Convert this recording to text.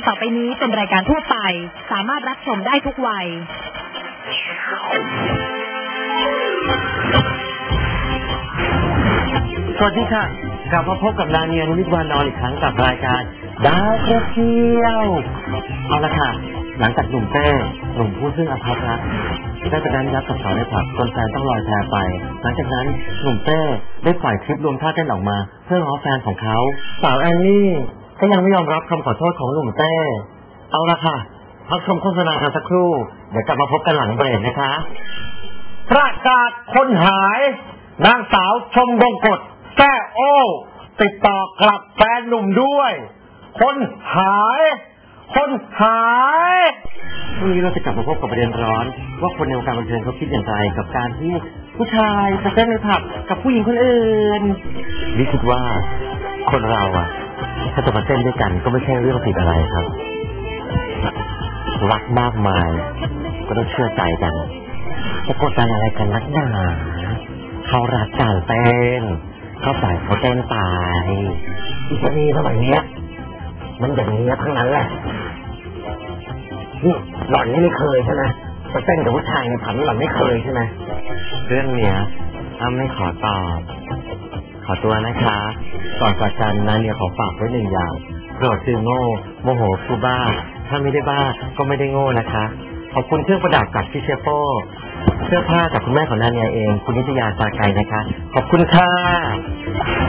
การต่อไปนี้เป็นรายการทั่วไป สามารถรับชมได้ทุกวัย สวัสดีค่ะ กลับมาพบกับนาเนียนวิทย์วานอนอีกครั้งกับรายการดาวกระเทียวเอาละค่ะ หลังจากหนุ่มเต้หนุ่มผู้ซึ่งอภัพรักได้ไปนั้นยับกับสาวในผับจนแฟนต้องลอยแพไป หลังจากนั้นหนุ่มเต้ได้ปล่อยคลิปรวมท่าเต้นออกมา เพื่อง้อแฟนของเขา สาวแอนนี่ ก็ยังไม่ยอมรับคำขอโทษของหนุ่มเต้เอาละค่ะพักชมโฆษณากันสักครู่ เดี๋ยวกลับมาพบกันหลังเบรกนะคะ ประกาศคนหาย นางสาวชมบงกฎแก้โอ้ติดต่อกลับแฟนหนุ่มด้วย คนหาย คนหายวันนี้เราจะกลับมาพบกับประเด็นร้อน ว่าคนในวงการบันเทิงเขาคิดอย่างไร กับการที่ผู้ชายไปเต้นในผับกับผู้หญิงคนอื่นนี่คิดว่าคนเราอะ ถ้าจะมาเต้นด้วยกันก็ไม่ใช่เรื่องผิดอะไรครับ รักมากมาย ก็ต้องเชื่อใจกันจะกดดันอะไรกันนักหนาเขารักกันเต้นเขาใส่เขาเต้นตายอีกนี้สมัยเนี้ย มันอย่างนี้ทั้งนั้นแหละนี่หล่อนนี่ไม่เคยใช่ไหมไปเต้นกับผู้ชายในผันหล่อนไม่เคยใช่ไหมเรื่องเนี้ยอ้าไม่ขอตอบ อตัวนะคะ ก่อนจากกันนะเนี่ยขอฝากไว้หนึ่งอย่างโปรดคือโง่โมโหคือบ้า ถ้าไม่ได้บ้าก็ไม่ได้โง่นะคะ ขอบคุณเครื่องประดับจากพี่เชฟโป้เสื้อผ้าจากคุณแม่ของนาเนียเอง คุณนิตยาตาไกลนะคะ ขอบคุณค่ะ